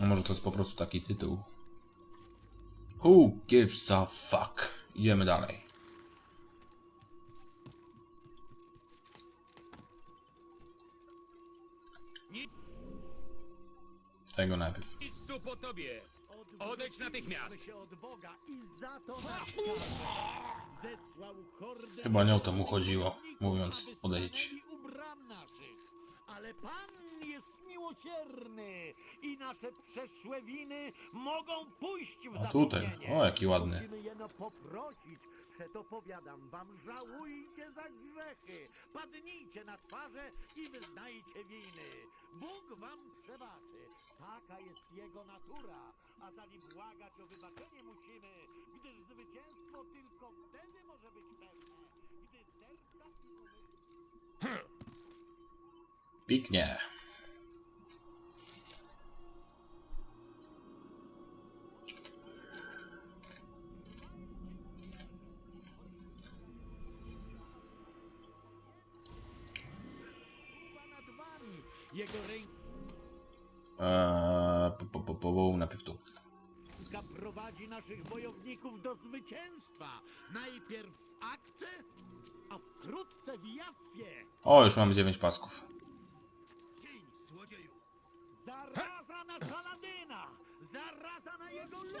A może to jest po prostu taki tytuł? Who gives a fuck? Idziemy dalej. Tego najpierw. Idź tu po tobie! Odejdź natychmiast! się od Boga i za to nas zesłał hordę Chyba nie o to mu chodziło, mówiąc odejdź. Ale Pan jest miłosierny i nasze przeszłe winy mogą pójść w A tutaj, zapomnienie. o jaki ładny. Musimy jeno poprosić, przeto powiadam wam, żałujcie za grzechy, padnijcie na twarze i wyznajcie winy. Bóg wam przebaczy, taka jest Jego natura, a zanim błagać o wybaczenie musimy, gdyż zwycięstwo tylko wtedy może być pewne, gdy serca i. Wami, Jego ręka Eee, po, po, po, po, najpierw tu. prowadzi naszych wojowników do zwycięstwa. Najpierw w akcie, a wkrótce w Jaffie. O, już mamy 9 pasków. Zaraza na Saladyna! Zaraza na jego lud!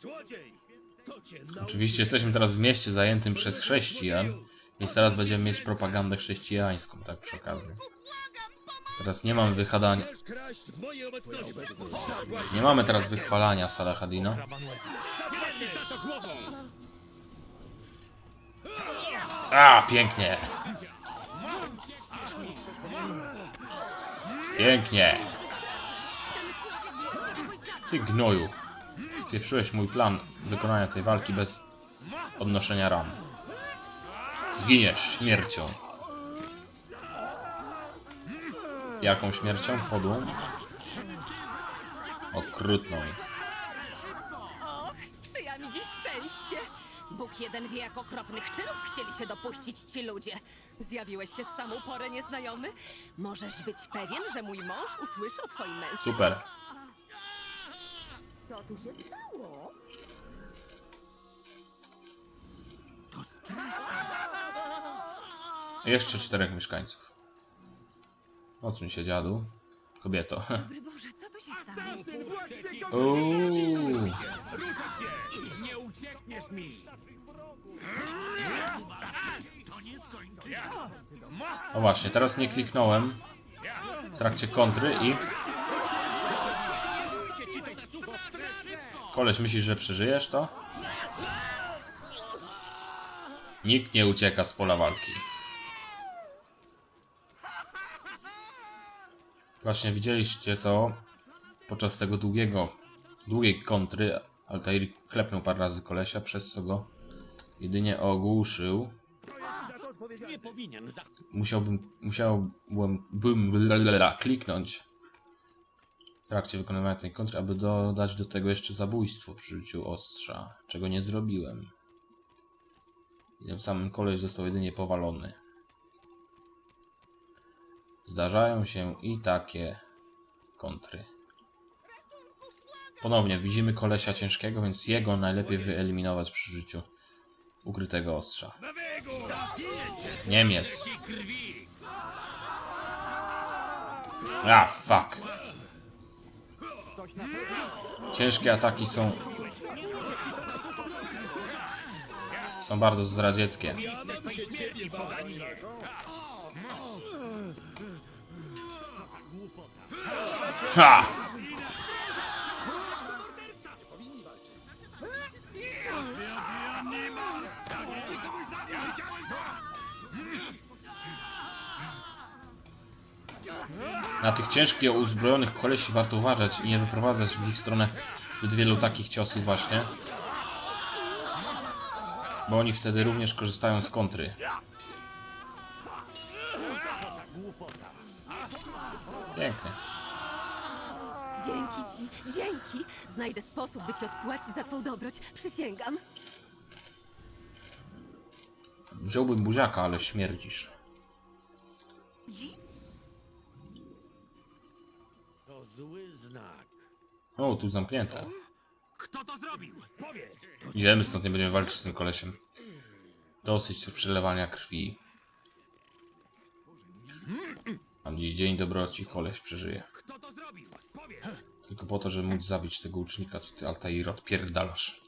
Złodziej! To cię Oczywiście jesteśmy teraz w mieście zajętym przez chrześcijan, więc teraz będziemy mieć propagandę chrześcijańską, tak przy okazji. Teraz nie mamy wychadania, nie mamy teraz wychwalania Salahadina. A, pięknie. Pięknie. Ty gnoju. Spieprzyłeś mój plan wykonania tej walki bez odnoszenia ran. Zginiesz śmiercią. Jaką śmiercią? Podłą? Okrutną. Bóg jeden wie, jak okropnych czynów chcieli się dopuścić ci ludzie. Zjawiłeś się w samą porę nieznajomy. Możesz być pewien, że mój mąż usłyszy o twoim męstwie. Super. Co tu się stało? Jeszcze czterech mieszkańców. Odsuń się dziadu. Kobieto. Boże? Uuu. Ruszaj się! Nie uciekniesz mi! O właśnie, teraz nie kliknąłem w trakcie kontry i... Koleś, myślisz, że przeżyjesz to? Nikt nie ucieka z pola walki. Właśnie widzieliście to podczas tego długiego, długiej kontry. Altair klepnął parę razy kolesia, przez co go jedynie ogłuszył. Musiałbym, musiałbym bym, blablabla, kliknąć w trakcie wykonywania tej kontry, aby dodać do tego jeszcze zabójstwo przy użyciu ostrza, czego nie zrobiłem. I tym samym koleś został jedynie powalony. Zdarzają się i takie kontry. Ponownie widzimy kolesia ciężkiego, więc jego najlepiej wyeliminować przy użyciu ukrytego ostrza. Niemiec. A, fuck. Ciężkie ataki są... Są bardzo zdradzieckie. Ha! Na tych ciężkich, uzbrojonych kolesi warto uważać i nie wyprowadzać w ich stronę zbyt wielu takich ciosów właśnie. Bo oni wtedy również korzystają z kontry. Pięknie. Dzięki ci, dzięki. Znajdę sposób, by ci odpłacić za twą dobroć. Przysięgam. Wziąłbym buziaka, ale śmierdzisz. zły znak. O, tu zamknięte. Kto to zrobił? Powiedz! Idziemy stąd, nie będziemy walczyć z tym kolesiem. Dosyć tu przelewania krwi. Mam dziś dzień dobroci, koleś przeżyje. Kto to zrobił? Powiedz! Tylko po to, żeby móc zabić tego ucznika, co ty Altair odpierdalasz.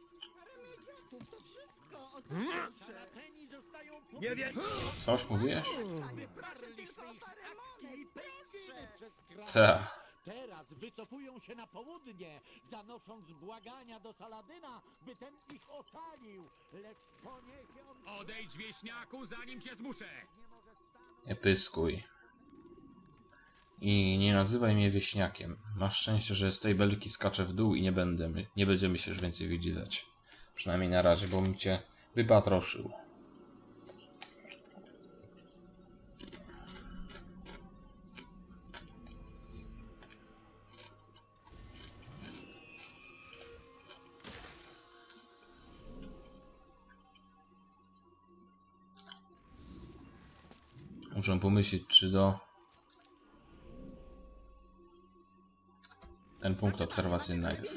Nie wiem! Coś mówiłeś? poparliśmy Teraz wycofują się na południe, zanosząc błagania do Saladyna, by ten ich ocalił. Lecz poniesie on Odejdź wieśniaku, zanim cię zmuszę! Nie pyskuj. I nie nazywaj mnie wieśniakiem. Masz szczęście, że z tej belki skaczę w dół i nie będę, nie będziemy się już więcej widzieć. Przynajmniej na razie, bo bym cię wypatroszył. Muszę pomyśleć, czy do... Ten punkt obserwacyjny najpierw.